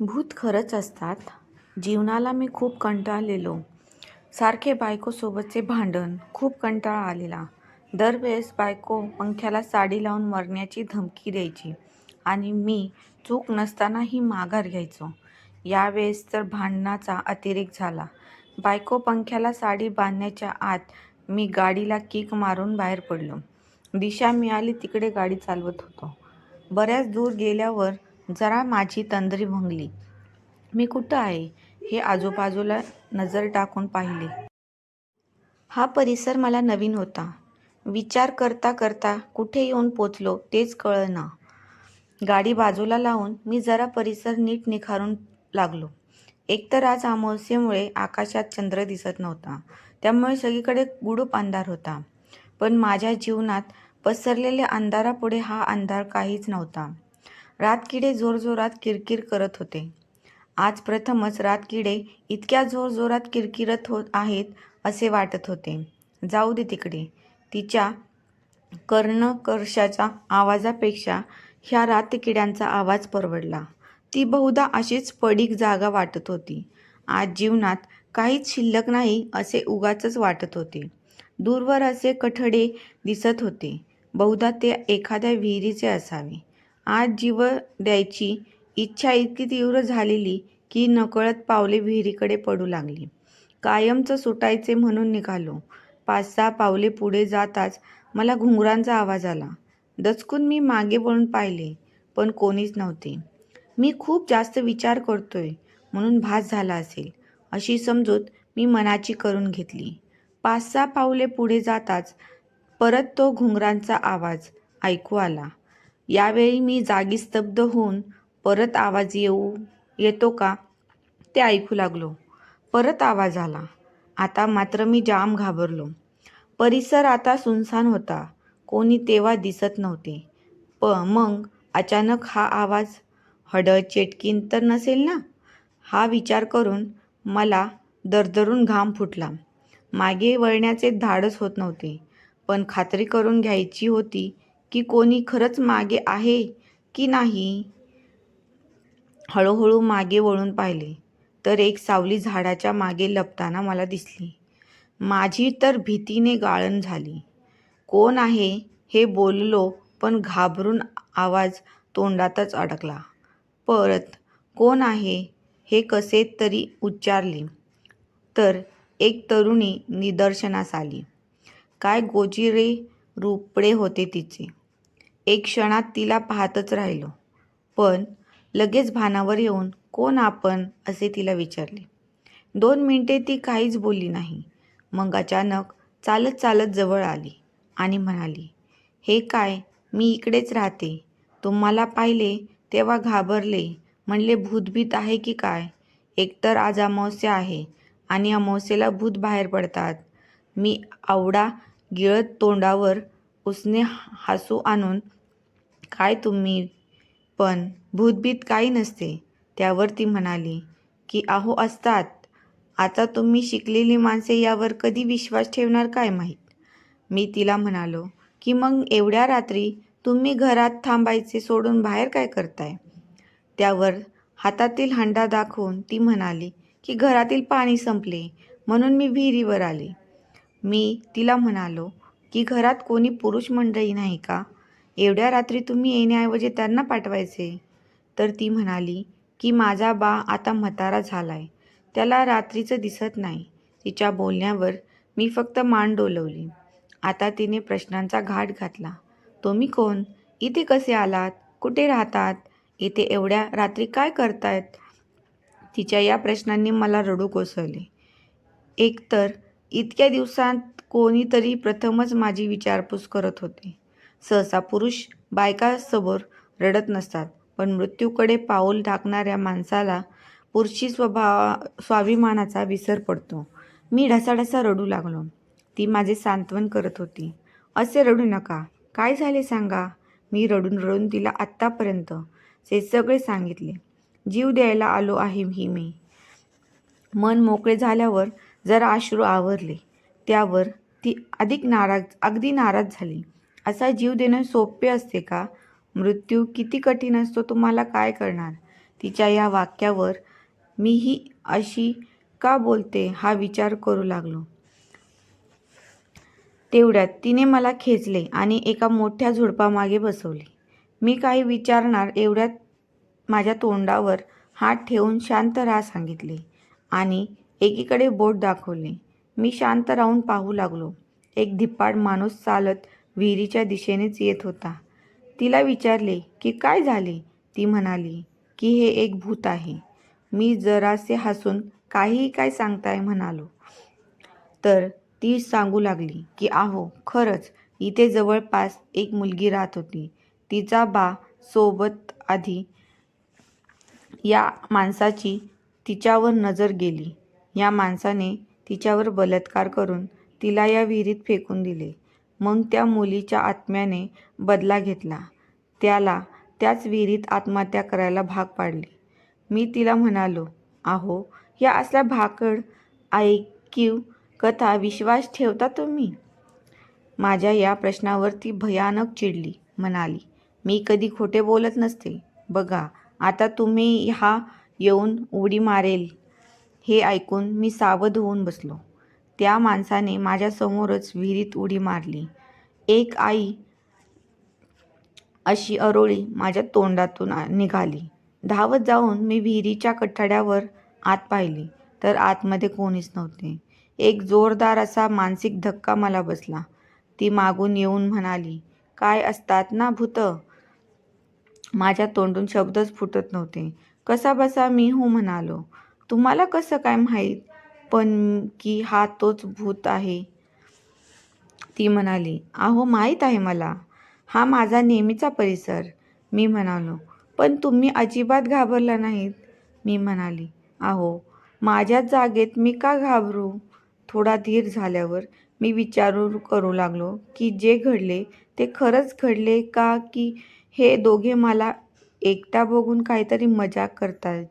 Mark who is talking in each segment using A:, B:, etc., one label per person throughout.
A: भूत खरंच असतात. जीवनाला मी खूप कंटाळलेलो. सारखे बायकोसोबतचे भांडण खूप कंटाळा आलेला. दरवेळेस बायको पंख्याला साडी लावून मरण्याची धमकी द्यायची आणि मी चूक नसतानाही माघार घ्यायचो. यावेळेस तर भांडणाचा अतिरेक झाला. बायको पंख्याला साडी बांधण्याच्या आत मी गाडीला किक मारून बाहेर पडलो. दिशा मिळाली तिकडे गाडी चालवत होतो. बऱ्याच दूर गेल्यावर जरा माझी तंद्री भंगली. मी कुठं आहे? हे आजूबाजूला नजर टाकून पाहिले. हा परिसर मला नवीन होता. विचार करता करता कुठे येऊन पोचलो तेच कळना. गाडी बाजूला लावून मी जरा परिसर नीट निखारून लागलो. एकतर आज अमावस्येमुळे आकाशात चंद्र दिसत नव्हता. त्यामुळे सगळीकडे गुडूप अंधार होता. पण माझ्या जीवनात पसरलेल्या अंधारापुढे हा अंधार काहीच नव्हता. रातकिडे जोरजोरात किरकिर करत होते. आज प्रथमच रातकिडे इतक्या जोरजोरात किरकिरत होत आहेत असे वाटत होते. जाऊ दे तिकडे. तिच्या कर्णकर्षाच्या आवाजापेक्षा ह्या रातकिड्यांचा आवाज परवडला. ती बहुधा अशीच पडीक जागा वाटत होती. आज जीवनात काहीच शिल्लक नाही असे उगाच वाटत होते. दूरवर असे कठडे दिसत होते. बहुधा ते एखाद्या विहिरीचे असावे. आज जीव द्यायची इच्छा इतकी तीव्र झालेली की नकळत पावले विहिरीकडे पडू लागली. कायमचं सुटायचे म्हणून निघालो. पाच सहा पावले पुढे जाताच मला घुंगरांचा आवाज आला. दचकून मी मागे वळून पाहिले पण कोणीच नव्हते. मी खूप जास्त विचार करतोय म्हणून भास झाला असेल अशी समजूत मी मनाची करून घेतली. पाच सहा पावले पुढे जाताच परत तो घुंगरांचा आवाज ऐकू आला. यावेळी मी जागी स्तब्ध होऊन परत आवाज येऊ येतो का? ते ऐकू लागलो. परत आवाज आला. आता मात्र मी जाम घाबरलो. परिसर आता सुनसान होता. कोणी तेव्हा दिसत नव्हते. प मग अचानक हा आवाज हडळ चेटकीन तर नसेल ना? हा विचार करून मला दरदरून घाम फुटला. मागे वळण्याचे धाडस होत नव्हते पण खात्री करून घ्यायची होती की कोणी खरंच मागे आहे की नाही? हळूहळू मागे वळून पाहिले तर एक सावली झाडाच्या मागे लपताना मला दिसली. माझी तर भीतीने गाळण झाली. कोण आहे हे बोललो पण घाबरून आवाज तोंडातच अडकला. परत कोण आहे हे कसे तरी उच्चारले. तर एक तरुणी निदर्शनास आली. काय गोजिरे रुपडे होते तिचे. एक क्षणात तिला पाहतच राहिलो. पण लगेच भानावर येऊन कोण आपण? असे तिला विचारले. दोन मिनिटे ती काहीच बोलली नाही. मग अचानक चालत चालत जवळ आली आणि म्हणाली हे काय? मी इकडेच राहते. तुम्हाला पाहिले तेव्हा घाबरले. म्हणले भूतभीत आहे की काय? एकतर आज अमावस्या आहे आणि अमावस्येला भूत बाहेर पडतात. मी आवडा गिळत तोंडावर उसने हसू आणून काय तुम्ही पण भूतभीत काही नसते. त्यावर ती म्हणाली की अहो असतात. आता तुम्ही शिकलेली माणसे यावर कधी विश्वास ठेवणार काय माहीत? मी तिला म्हणालो की मग एवढ्या रात्री तुम्ही घरात थांबायचे सोडून बाहेर काय करताय? त्यावर हातातील हंडा दाखवून ती म्हणाली की घरातील पाणी संपले म्हणून मी विहिरीवर आली. मी तिला म्हणालो की घरात कोणी पुरुष मंडळी नाही का? एवढ्या रात्री तुम्ही येण्याऐवजी त्यांना पाठवायचे. तर ती म्हणाली की माझा बा आता म्हातारा झालाय. त्याला रात्रीचं दिसत नाही. तिच्या बोलण्यावर मी फक्त मान डोलवली. आता तिने प्रश्नांचा घाट घातला. तुम्ही कोण? इथे कसे आलात? कुठे राहतात? इथे एवढ्या रात्री काय करतायत? तिच्या या प्रश्नांनी मला रडू कोसळले. एकतर इतक्या दिवसांत कोणीतरी प्रथमच माझी विचारपूस करत होते. सहसा पुरुष बायकासमोर रडत नसतात पण मृत्यूकडे पाऊल टाकणाऱ्या माणसाला पुरुषी स्वभाव स्वाभिमानाचा विसर पडतो. मी ढसाढसा रडू लागलो. ती माझे सांत्वन करत होती. असे रडू नका. काय झाले सांगा? मी रडून रडून तिला आत्तापर्यंत ते सगळे सांगितले. जीव द्यायला आलो आहे ही मी. मन मोकळे झाल्यावर जरा अश्रू आवरले. त्यावर ती अधिक नाराज अगदी नाराज झाली. असा जीव देणं सोपे असते का? मृत्यू किती कठीण असतो तुम्हाला काय करणार? तिच्या या वाक्यावर मीही अशी का बोलते हा विचार करू लागलो. तेवढ्यात तिने मला खेचले आणि एका मोठ्या झुडपामागे बसवले. मी काही विचारणार एवढ्यात माझ्या तोंडावर हात ठेवून शांत राहा सांगितले आणि एकीकडे बोट दाखवले. मी शांत राहून पाहू लागलो. एक धिप्पाड माणूस चालत विहिरीच्या दिशेनेच येत होता. तिला विचारले की काय झाले? ती म्हणाली की हे एक भूत आहे. मी जरासे हसून काहीही काय सांगताय म्हणालो. तर ती सांगू लागली की आहो खरंच इथे जवळपास एक मुलगी राहत होती. तिचा बा सोबत आधी या माणसाची तिच्यावर नजर गेली. या माणसाने तिच्यावर बलात्कार करून तिला या विहिरीत फेकून दिले. मग त्या मुलीच्या आत्म्याने बदला घेतला. त्याला त्याच विहिरीत आत्महत्या करायला भाग पाडले. मी तिला म्हणालो आहो या असल्या भाकड ऐकीव कथा विश्वास ठेवता तुम्ही? माझ्या या प्रश्नावर ती भयानक चिडली. म्हणाली मी कधी खोटे बोलत नसते. बघा आता तुम्ही हा येऊन उडी मारेल. हे ऐकून मी सावध होऊन बसलो. त्या माणसाने माझ्यासमोरच विहिरीत उडी मारली. एक आई अशी अरोळी माझ्या तोंडातून निघाली. धावत जाऊन मी विहिरीच्या कठड्यावर आत पाहिली तर आतमध्ये कोणीच नव्हते. एक जोरदार असा मानसिक धक्का मला बसला. ती मागून येऊन म्हणाली काय असतात ना भूतं? माझ्या तोंडून शब्दच फुटत नव्हते. कसा बसा मी हो म्हणालो. तुम्हाला कसं काय माहीत पण की हा तोच भूत आहे? ती म्हणाली अहो माहीत आहे मला. हा माझा नेहमीचा परिसर. मी म्हणालो पण तुम्ही अजिबात घाबरला नाहीत. मी म्हणाली अहो माझ्या जागेत मी का घाबरू? थोडा धीर झाल्यावर मी विचारू करू लागलो की जे घडले ते खरंच घडले का की हे दोघे मला एकटा बघून काहीतरी मजाक करतायत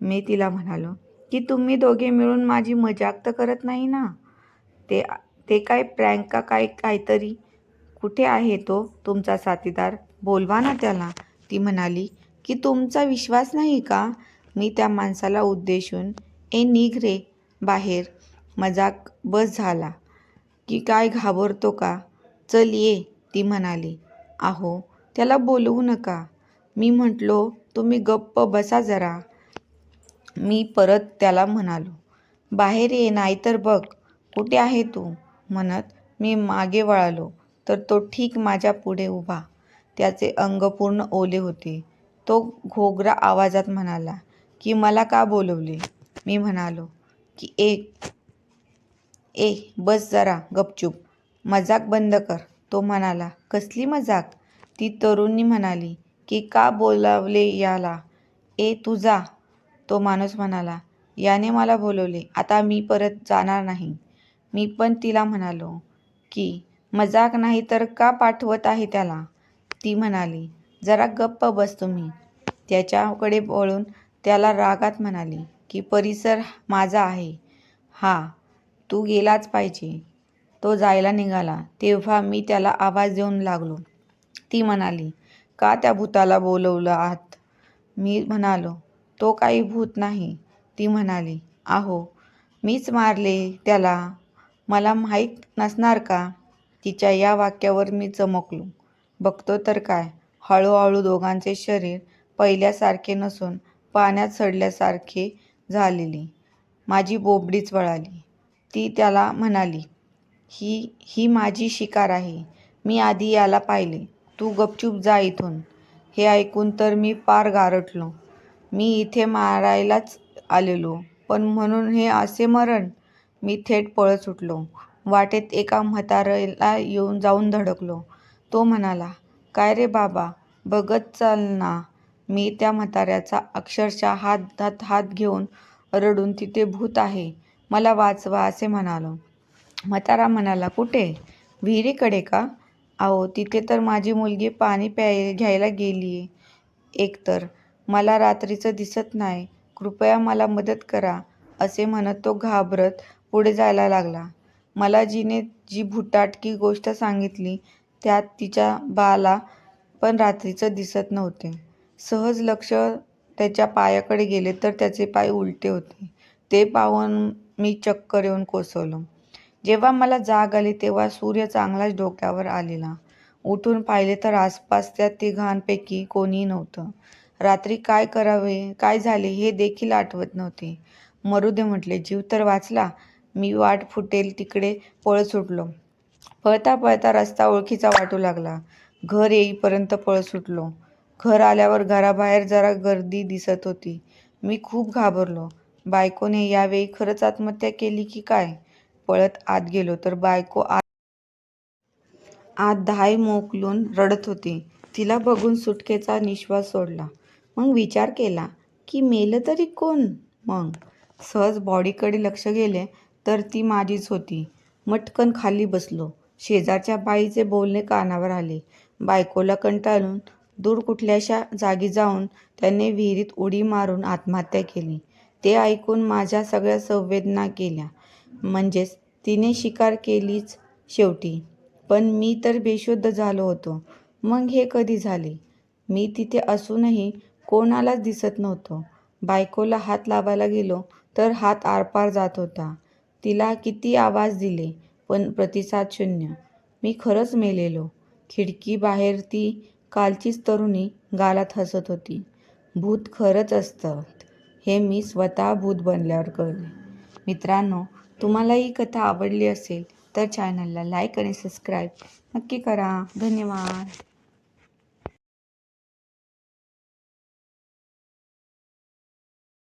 A: मी तिला म्हणालो की तुम्ही दोघे मिळून माझी मजाक तर करत नाही ना? ते ते काय प्रँक का काय काहीतरी? कुठे आहे तो तुमचा साथीदार? बोलवा ना त्याला. ती म्हणाली की तुमचा विश्वास नाही का? मी त्या माणसाला उद्देशून ए निघ रे बाहेर. मजाक बस झाला. की काय घाबरतो का? चल ये. ती म्हणाली आहो त्याला बोलवू नका. मी म्हटलो तुम्ही गप्प बसा जरा. मी परत त्याला म्हणालो बाहेर ये नाहीतर बघ कुठे आहे तू? म्हणत मी मागे वळालो तर तो ठीक माझ्या पुढे उभा. त्याचे अंग पूर्ण ओले होते. तो घोगरा आवाजात म्हणाला की मला का बोलवले? मी म्हणालो की एक ए बस जरा गपचूप. मजाक बंद कर. तो म्हणाला कसली मजाक? ती तरुणी म्हणाली की का बोलावले याला? ए तुझा तो माणूस म्हणाला याने मला बोलवले. आता मी परत जाणार नाही. मी पण तिला म्हणालो की मजाक नाही तर का पाठवत आहे त्याला? ती म्हणाली जरा गप्प बस तुम्ही. त्याच्याकडे वळून त्याला रागात म्हणाली की परिसर माझा आहे. हा तू गेलाच पाहिजे. तो जायला निघाला. तेव्हा मी त्याला आवाज देऊन लागलो. ती म्हणाली का त्या भूताला बोलवलं आहात? मी म्हणालो तो काही भूत नाही. ती म्हणाली आहो मीच मारले त्याला. मला माहीत नसणार का? तिच्या या वाक्यावर मी चमकलो. बघतो तर काय हळूहळू दोघांचे शरीर पहिल्यासारखे नसून पाण्यात सडल्यासारखे झालेली. माझी बोबडीच वळाली ती त्याला म्हणाली ही ही माझी शिकार आहे. मी आधी याला पाहिले. तू गपचूप जा इथून. हे ऐकून तर मी पार गारटलो मी इथे मारायलाच आलेलो. पण म्हणून हे असे मरण मी थेट पळत सुटलो. वाटेत एका म्हाताऱ्याला येऊन जाऊन धडकलो. तो म्हणाला काय रे बाबा बघत चाल ना मी त्या म्हाताऱ्याचा अक्षरशः हात हात हात घेऊन रडून तिथे भूत आहे. मला वाचवा असे म्हणालो. म्हातारा म्हणाला कुठे? विहिरीकडे का अहो तिथे तर माझी मुलगी पाणी प्याय घ्यायला गेली आहे एकतर मला रात्रीचं दिसत नाही. कृपया मला मदत करा असे म्हणत तो घाबरत पुढे जायला लागला. मला जिने जी भुटाटकी गोष्ट सांगितली त्यात तिच्या बाला पण रात्रीचं दिसत नव्हते. सहज लक्ष त्याच्या पायाकडे गेले तर त्याचे पाय उलटे होते. ते पाहून मी चक्कर येऊन कोसळलो. जेव्हा मला जाग आली तेव्हा सूर्य चांगलाच डोक्यावर आलेला. उठून पाहिले तर आसपास त्या तिघांपैकी कोणीही नव्हतं. रात्री काय करावे काय झाले हे देखील आठवत नव्हते. मरू दे म्हटले जीव तर वाचला. मी वाट फुटेल तिकडे पळत सुटलो. पळता पळता रस्ता ओळखीचा वाटू लागला. घर येईपर्यंत पळत सुटलो. घर आल्यावर घराबाहेर जरा गर्दी दिसत होती. मी खूप घाबरलो. बायकोने यावेळी खरंच आत्महत्या केली की काय? पळत आत गेलो तर बायको आत आत धाय मोकलून रडत होती. तिला बघून सुटकेचा निश्वास सोडला. मग विचार केला की मेलं तरी कोण? मग? सहज बॉडीकडे लक्ष गेले तर ती माझीच होती. मटकन खाली बसलो. शेजारच्या बाईचे बोलणे कानावर आले. बायकोला कंटाळून दूर कुठल्याशा जागी जाऊन त्याने विहिरीत उडी मारून आत्महत्या केली. ते ऐकून माझ्या सगळ्या संवेदना केल्या. म्हणजेच तिने शिकार केलीच शेवटी. पण मी तर बेशुद्ध झालो होतो. मग हे कधी झाले? मी तिथे असूनही कोणालाच दिसत नव्हतं. बायकोला हात लावायला गेलो तर हात आरपार जात होता. तिला किती आवाज दिले पण प्रतिसाद शून्य. मी खरंच मेलेलो. खिडकी बाहेर ती कालचीच तरुणी गालात हसत होती. भूत खरंच असतं. हे मी स्वतः भूत बनल्यावर कळले. मित्रांनो तुम्हाला ही कथा आवडली असेल तर चॅनलला लाईक आणि सबस्क्राईब नक्की करा. धन्यवाद.